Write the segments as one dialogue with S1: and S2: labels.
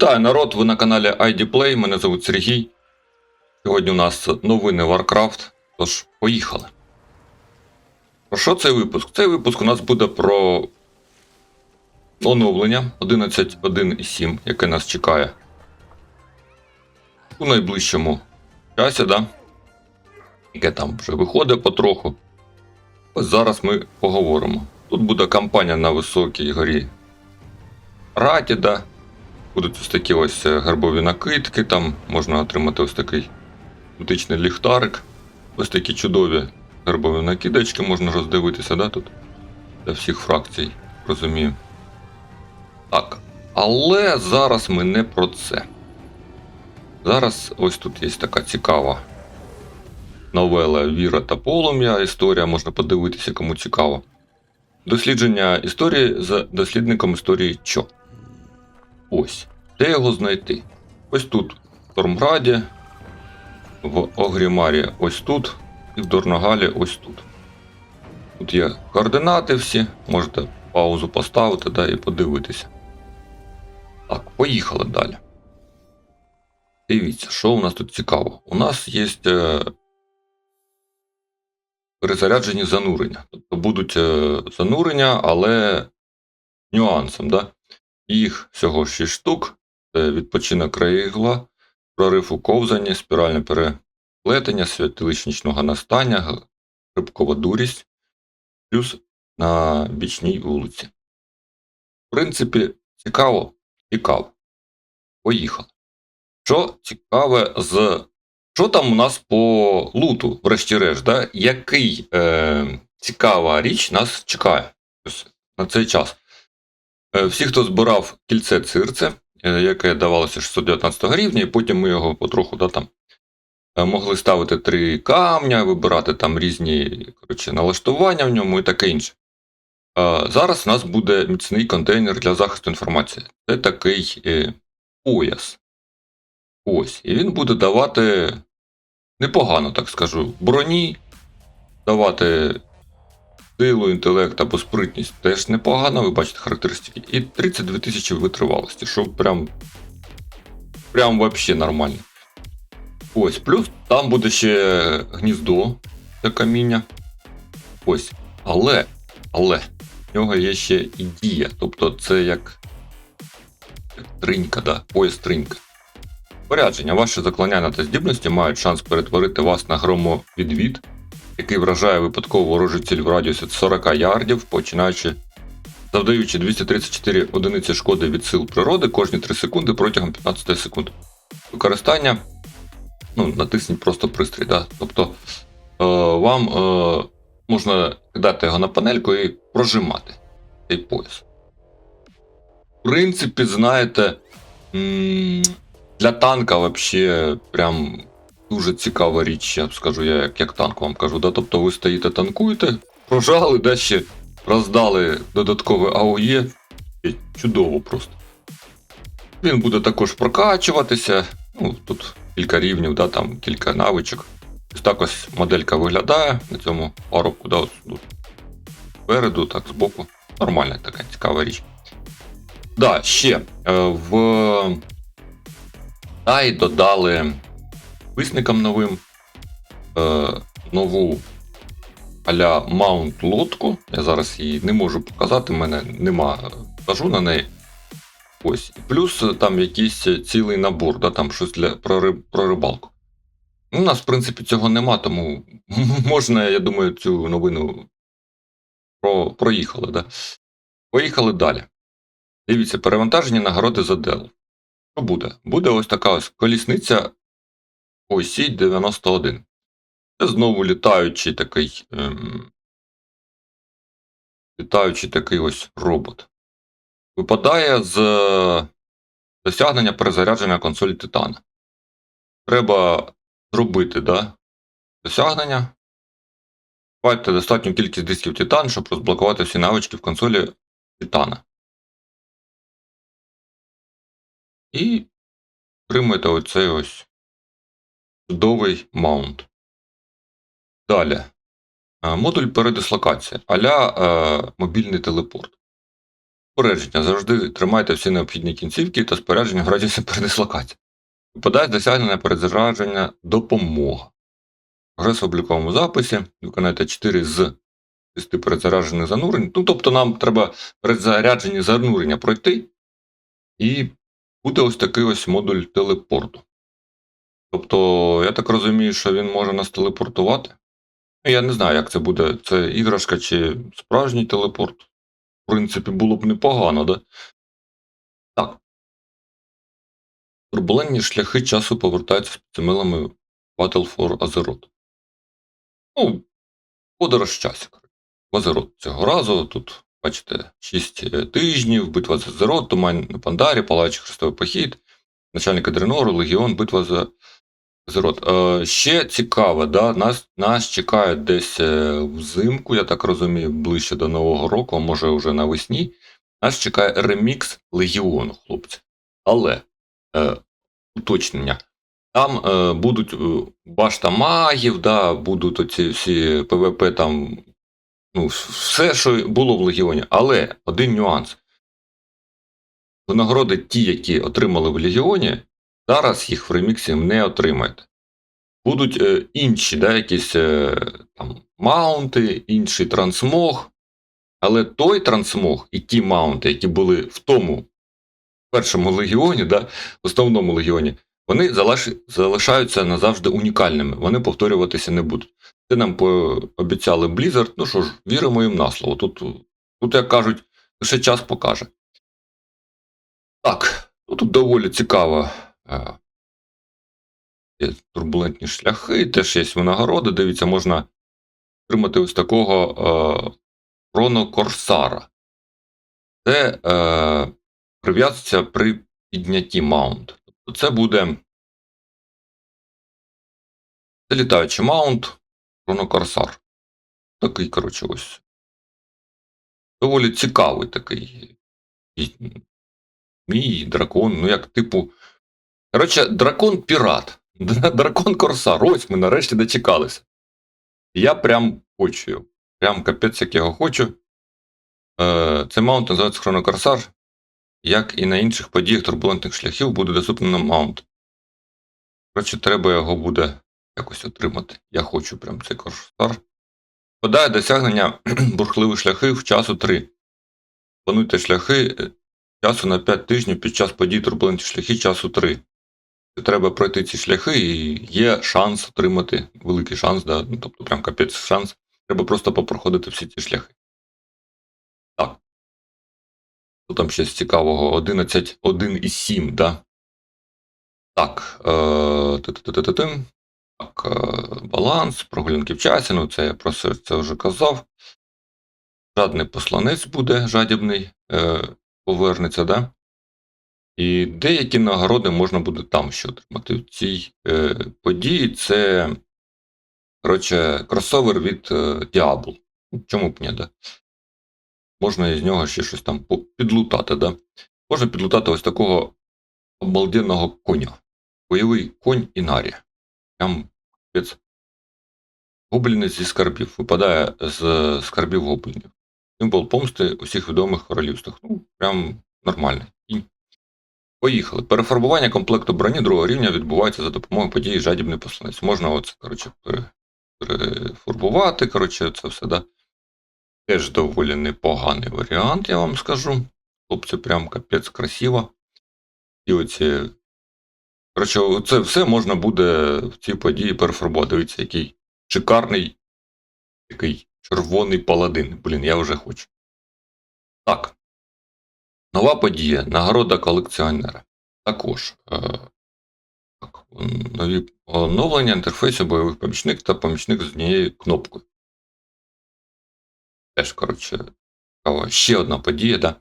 S1: Вітаю народ, ви на каналі ID мене звуть Сергій. Сьогодні у нас новини Warcraft, тож поїхали. Про що цей випуск? Цей випуск у нас буде про оновлення 11.1.7, яке нас чекає у найближчому часі, да? яке там вже виходить потроху. Ось зараз ми поговоримо. Тут буде кампанія на високій горі Ратіда. Будуть ось такі ось е, гербові накидки, там можна отримати ось такий мутичний ліхтарик. Ось такі чудові гербові накидочки можна роздивитися, да, тут? Для всіх фракцій, розумію. Так. Але зараз ми не про це. Зараз ось тут є така цікава новела Віра та Полум'я. Історія можна подивитися, кому цікаво. Дослідження історії з дослідником історії Чо. Ось. Де його знайти? Ось тут, в Тормграді, в Огрімарі ось тут, і в Дорногалі ось тут. Тут є координати всі, можете паузу поставити да, і подивитися. Так, поїхали далі. Дивіться, що у нас тут цікаво. У нас є е, перезаряджені занурення. Тобто будуть е, занурення, але нюансом, да? Їх всього 6 штук. Це відпочинок країгла, прорив у ковзанні, спіральне переплетення, святилищнічного настання, грибкова дурість, плюс на бічній вулиці. В принципі, цікаво, цікаво. Поїхали. Що цікаве з. Що там у нас по луту, врешті-решт, да? який е, цікава річ нас чекає на цей час? Е, Всі, хто збирав кільце цирце, яке давалося 619 рівня, і потім ми його потроху да, там, е, могли ставити три камня, вибирати там різні коротше, налаштування в ньому і таке інше. Е, Зараз у нас буде міцний контейнер для захисту інформації. Це такий пояс. Ось. І він буде давати непогано, так скажу, броні, давати силу, інтелект або спритність теж непогано, ви бачите характеристики. І 32 тисячі витривалості, що прям. Прям вообще нормально. Ось, плюс там буде ще гніздо для каміння. Ось. Але, але, в нього є ще і дія. Тобто це як. тринька, да, пояс тринька. Порядження. Ваші заклинання та здібності мають шанс перетворити вас на громовідвід, який вражає випадково ворожу ціль в радіусі 40 ярдів, починаючи завдаючи 234 одиниці шкоди від сил природи кожні 3 секунди протягом 15 секунд. Використання. Ну, натисніть просто пристрій. Да? Тобто е, вам е, можна кидати його на панельку і прожимати цей пояс. В принципі, знаєте. для танка вообще прям дуже цікава річ, я скажу, я як, як танк вам кажу. Да? Тобто ви стоїте, танкуєте, прожали, да ще роздали додаткове АОЄ. Чудово просто. Він буде також прокачуватися. Ну, тут кілька рівнів, да, там кілька навичок. Ось так ось моделька виглядає на цьому парубку, да, ось тут. Спереду, так, збоку. Нормальна така цікава річ. Да, ще е, в та й додали висникам новим е, нову аля маунт лодку. Я зараз її не можу показати, в мене нема кажу на неї. Ось. Плюс е, там якийсь цілий набор, да, там щось для про, риб- про рибалку. Ну, у нас, в принципі, цього нема, тому можна, я думаю, цю новину про, проїхали. Да? Поїхали далі. Дивіться, перевантажені нагороди за Дел. Що буде? Буде ось така ось колісниця осі 91. Це знову літаючий такий. Ем, літаючий такий ось робот. Випадає з досягнення перезарядження консолі Титана. Треба зробити да, досягнення. Бачите достатню кількість дисків Титан, щоб розблокувати всі навички в консолі Титана. І отримуєте оцей ось чудовий маунт. Далі. Е, Модуль передислокації, аля е, мобільний телепорт. Попередження. Завжди тримайте всі необхідні кінцівки та спорядження в радіусі передислокації. Випадає досягнення перезарядження допомога. Прогрес в обліковому записі. Виконайте 4 з 6 перезаряджених занурень. Ну, тобто нам треба перезаряджені занурення пройти, і буде ось такий ось модуль телепорту. Тобто, я так розумію, що він може нас телепортувати. Я не знаю, як це буде. Це іграшка чи справжній телепорт. В принципі, було б непогано, да? Так. Турбулентні шляхи часу повертаються з підземелами Battle for Azeroth. Ну, подорож. В Азерот цього разу. Тут, бачите, 6 тижнів, битва за Азерот, Туман на Пандарі, Палаючий Хрестовий похід, начальник Адренору, Легіон, битва за Азерот. Е, ще цікаве, да? нас, нас чекає десь е, взимку, я так розумію, ближче до Нового року, може вже навесні. Нас чекає ремікс Легіону, хлопці. Але е, уточнення. Там е, будуть е, башта магів, да, будуть оці всі ПВП там. Ну, все, що було в Легіоні. Але один нюанс. Винагороди ті, які отримали в Легіоні, зараз їх в реміксі не отримаєте. Будуть е, інші, да, якісь е, там, маунти, інший трансмог. Але той трансмог і ті маунти, які були в тому першому легіоні, да, в основному легіоні, вони залиш- залишаються назавжди унікальними. Вони повторюватися не будуть. Це нам пообіцяли Blizzard. Ну що ж, віримо їм на слово. Тут, тут як кажуть, лише час покаже. Так, ну тут доволі цікаво. Е, турбулентні шляхи, теж є винагороди. Дивіться, можна отримати ось такого е, Корсара. Це е, прив'язується при піднятті маунт. Тобто це буде це літаючий маунт Корсар. Такий, коротше, ось. Доволі цікавий такий. Мій дракон, ну як типу. Коротше, дракон пірат. Дракон Корсар. Ось ми нарешті дочекалися. Я прям хочу. Прям капець, як його хочу. Е, Цей маунт називається Хронокорсар. Як і на інших подіях турбулентних шляхів буде доступний на маунт. Коротше, треба його буде якось отримати. Я хочу прям цей корсар. Подає досягнення бурхливих шляхів часу 3. Плануйте шляхи е, часу на 5 тижнів під час подій турбулентні шляхи часу 3. Треба пройти ці шляхи, і є шанс отримати великий шанс, да? ну, тобто прям капець шанс. Треба просто попроходити всі ці шляхи. Так. Що там ще з цікавого? 11, 1 і 7, да? Так. Е, так е, баланс, прогулянки в часі, ну це я про це, вже казав. Жадний посланець буде жадібний, е, повернеться, да? І деякі нагороди можна буде там ще отримати. В цій е, події це, коротше, кросовер від е, Diablo. Ну, Чому б ні, да? Можна із нього ще щось там підлутати, да? Можна підлутати ось такого обалденного коня. Бойовий конь Інарі. Прям. Гобліни зі скарбів. Випадає з скарбів гоблінів. Символ помсти у всіх відомих королівствах. Ну, прям нормальний. Поїхали. Перефарбування комплекту броні другого рівня відбувається за допомогою події жадібний посланець. Можна оце, коротше, перефарбувати, коротше, це все, да. Теж доволі непоганий варіант, я вам скажу. Хлопці, прям капець красиво. І оці. Коротше, це все можна буде в цій події перефарбувати. Дивіться, який шикарний, такий червоний паладин. Блін, я вже хочу. Так. Нова подія. Нагорода колекціонера. Також. Е, нові оновлення інтерфейсу бойових помічник та помічник з однією кнопкою. Теж, коротше, ще одна подія, да.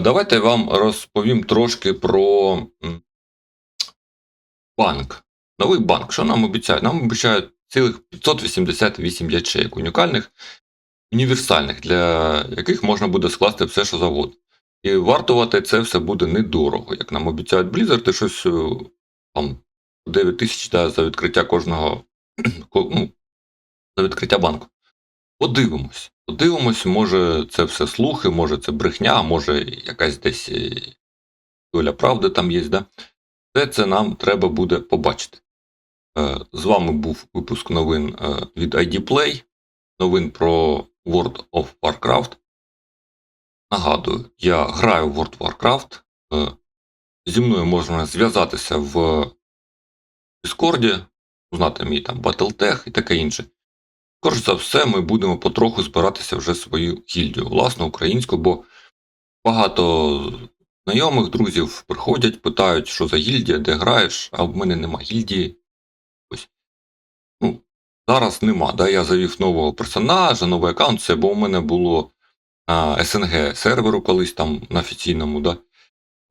S1: Давайте я вам розповім трошки про банк. Новий банк. Що нам обіцяють? Нам обіцяють цілих 588 ячеїк унікальних, універсальних, для яких можна буде скласти все, що завгодно. І вартувати це все буде недорого. Як нам обіцяють Blizzard, і щось е, там 9 тисяч да, за відкриття кожного ну, за відкриття банку. Подивимось. Подивимось, може це все слухи, може це брехня, може якась десь е, доля правди там є, да? Все це нам треба буде побачити. Е, З вами був випуск новин від ID Play, новин про World of Warcraft. Нагадую, я граю в World Warcraft. Е, Зі мною можна зв'язатися в Discord, узнати мій там Battletech і таке інше. Скоріш за все, ми будемо потроху збиратися вже свою гільдію, власну українську, бо багато знайомих, друзів приходять, питають, що за гільдія, де граєш, а в мене нема гільдії. Ось. Ну, зараз нема. Да? Я завів нового персонажа, новий аккаунт, це бо у мене було СНГ серверу колись там на офіційному, да?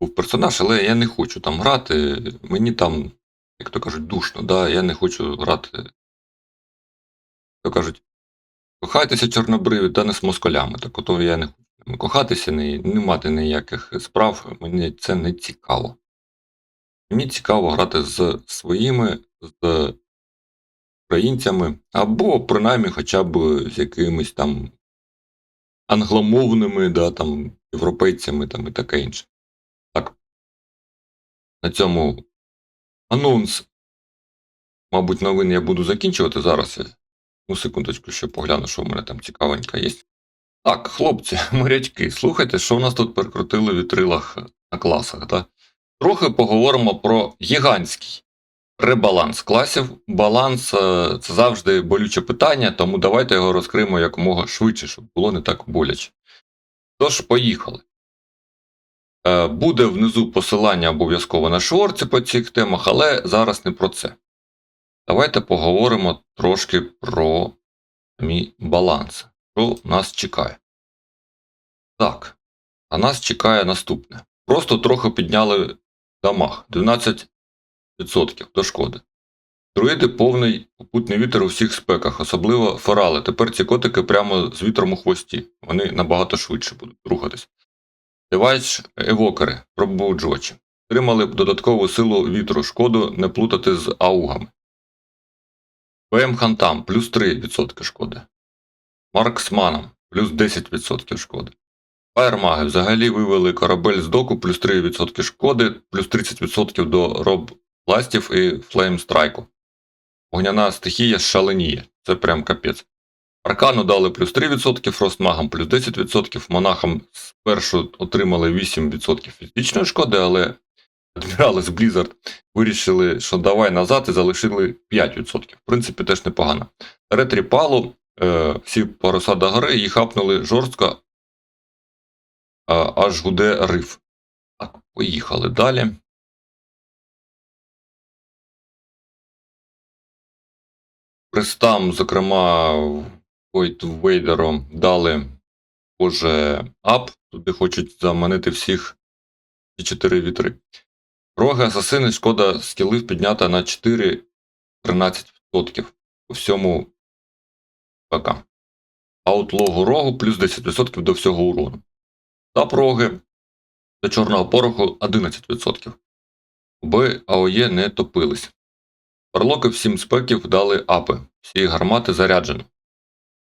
S1: був персонаж, але я не хочу там грати. Мені там, як то кажуть, душно, да? я не хочу грати то кажуть, кохайтеся чорнобриві, та не з москалями. Так ото я не хочу кохатися, не, не мати ніяких справ, мені це не цікаво. Мені цікаво грати з своїми, з українцями, або принаймні хоча б з якимись там англомовними, да, там, європейцями там, і таке інше. Так. На цьому анонс, мабуть, новин я буду закінчувати зараз. Ну, секундочку, ще погляну, що в мене там цікавенько є. Так, хлопці, морячки, слухайте, що в нас тут перекрутили в вітрилах на класах. Да? Трохи поговоримо про гігантський ребаланс класів. Баланс е, це завжди болюче питання, тому давайте його розкриємо якомога швидше, щоб було не так боляче. Тож, поїхали. Е, Буде внизу посилання обов'язково на шорці по цих темах, але зараз не про це. Давайте поговоримо трошки про мій баланс. Що нас чекає? Так, а нас чекає наступне. Просто трохи підняли дамаг 12% до шкоди. Друїди повний попутний вітер у всіх спеках, особливо форали. Тепер ці котики прямо з вітром у хвості. Вони набагато швидше будуть рухатись. Девайс евокери, пробуджувачі. Отримали б додаткову силу вітру, шкоду не плутати з аугами. ПМ Хантам плюс 3% шкоди. Марксманам плюс 10% шкоди. Фаєрмаги взагалі вивели корабель з доку плюс 3% шкоди, плюс 30% до роб пластів і флеймстрайку. Огняна стихія шаленіє. Це прям капець. Аркану дали плюс 3%, фростмагам плюс 10%, монахам спершу отримали 8% фізичної шкоди, але адмірали з Blizzard вирішили, що давай назад і залишили 5%. В принципі, теж непогано. Ретрі палу, е, всі паруса до гори, їх хапнули жорстко, а, аж гуде риф. Так, поїхали далі. Престам, зокрема, Войт Вейдеру дали боже ап, туди хочуть заманити всіх ці чотири вітри. Роги асасини шкода скілів піднята на 4-13% по всьому ПК. Аутлогу рогу плюс 10% до всього урону. Тап роги до чорного пороху 11%. Оби АОЄ не топились. Парлоки всім спеків дали апи. Всі гармати заряджені.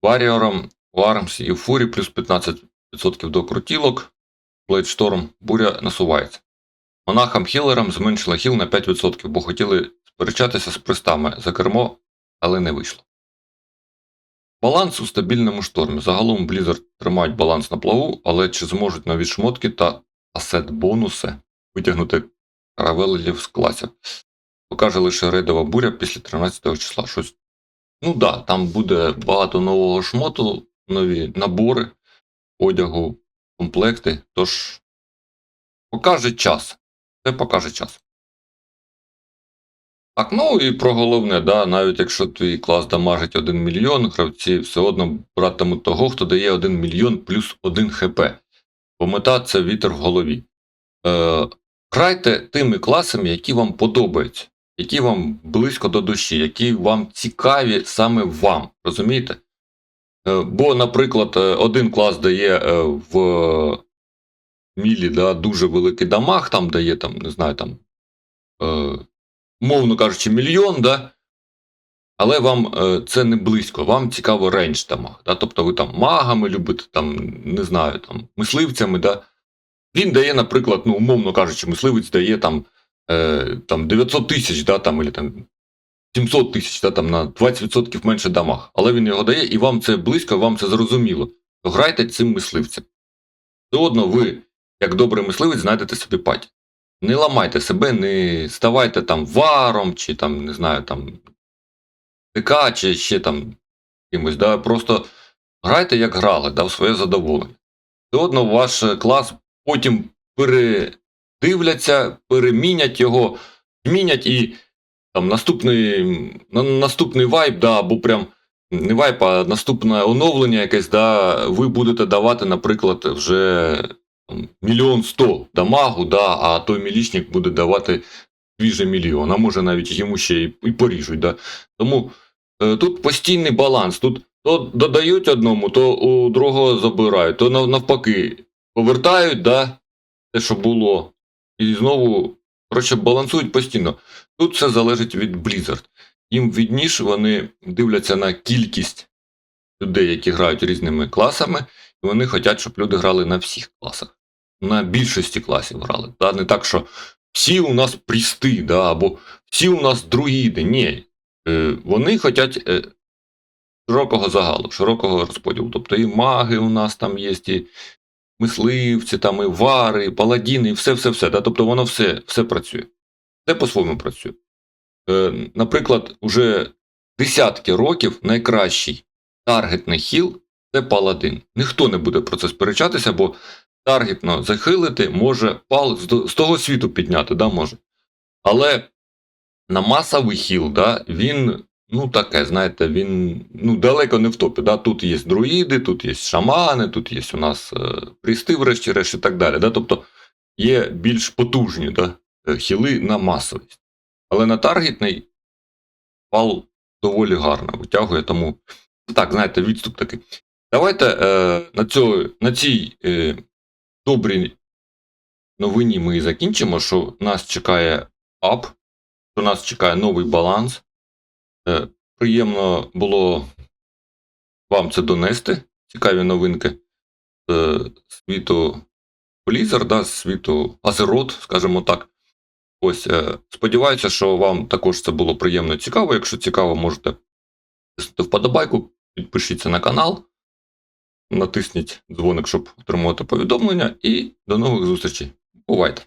S1: Варіорам, Вармс і Фурі плюс 15% до крутілок. Блейдшторм буря насувається. Монахам хілерам зменшила хіл на 5%, бо хотіли сперечатися з пристами за кермо, але не вийшло. Баланс у стабільному штормі. Загалом Blizzard тримають баланс на плаву, але чи зможуть нові шмотки та асет-бонуси витягнути каравелів з класів? Покаже лише рейдова буря після 13 числа. Щось. Ну так, да, там буде багато нового шмоту, нові набори, одягу, комплекти. Тож покаже час. Це покаже час. Так, ну і про головне, да, навіть якщо твій клас дамажить 1 мільйон, гравці все одно братимуть того, хто дає 1 мільйон плюс 1 хп. Бо мета це вітер в голові. Е, Грайте тими класами, які вам подобаються, які вам близько до душі, які вам цікаві саме вам. Розумієте? Е, бо, наприклад, е, один клас дає е, в мілі да, дуже великий дамаг, там дає, там, не знаю, там, мовно кажучи, мільйон, да, Але вам це не близько, вам цікаво рейндж дамаг. Да? Тобто ви там магами любите, там, не знаю, там, мисливцями. Да? Він дає, наприклад, ну, умовно кажучи, мисливець дає там, е, там 900 тисяч, да, там, або там 700 тисяч, да, там на 20% менше дамаг. Але він його дає, і вам це близько, вам це зрозуміло. То грайте цим мисливцем. Заодно ви, як добрий мисливець, знайдете собі паті. Не ламайте себе, не ставайте там варом, чи там, не знаю, там ТК, чи ще там кимось. Да? Просто грайте, як грали, да, в своє задоволення. Заодно ваш е, клас потім передивляться, перемінять його, змінять і там наступний, на, наступний вайб, да, або прям не вайп, а наступне оновлення якесь, да, ви будете давати, наприклад, вже мільйон сто дамагу, да, а той мілічник буде давати свіже мільйон, а може навіть йому ще і, і поріжуть. Да. Тому е, тут постійний баланс. Тут то додають одному, то у другого забирають, то нав- навпаки повертають, да, те, що було, і знову коротше, балансують постійно. Тут все залежить від Blizzard. Їм відніше вони дивляться на кількість людей, які грають різними класами, і вони хочуть, щоб люди грали на всіх класах. На більшості класів грали. Да? Не так, що всі у нас прісти, да? або всі у нас друїди. Ні. Е, вони хочуть е, широкого загалу, широкого розподілу. Тобто і маги у нас там є, і мисливці, там, і вари, і паладіни, і все-все-все. Да? Тобто воно все, все працює. Все по-своєму працює. Е, наприклад, уже десятки років найкращий таргетний хіл це паладин. Ніхто не буде про це сперечатися, бо таргетно захилити може пал з того світу підняти, да, може. Але на масовий хіл, да, він, ну таке, знаєте, він ну, далеко не в топі. Да? Тут є друїди, тут є шамани, тут є у нас е, прісти, врешті-решт і так далі. Да? Тобто є більш потужні да, е, хіли на масовість. Але на таргетний пал доволі гарно витягує, тому так, знаєте, відступ такий. Давайте е, на, цьо, на цій е, добрій новині ми і закінчимо, що нас чекає ап, що нас чекає новий баланс. Е, приємно було вам це донести. Цікаві новинки з е, світу Blizzard, да, з світу Азерот, скажімо так. Ось, е, сподіваюся, що вам також це було приємно і цікаво. Якщо цікаво, можете тиснути вподобайку, підпишіться на канал, натисніть дзвоник, щоб отримувати повідомлення, і до нових зустрічей. Бувайте!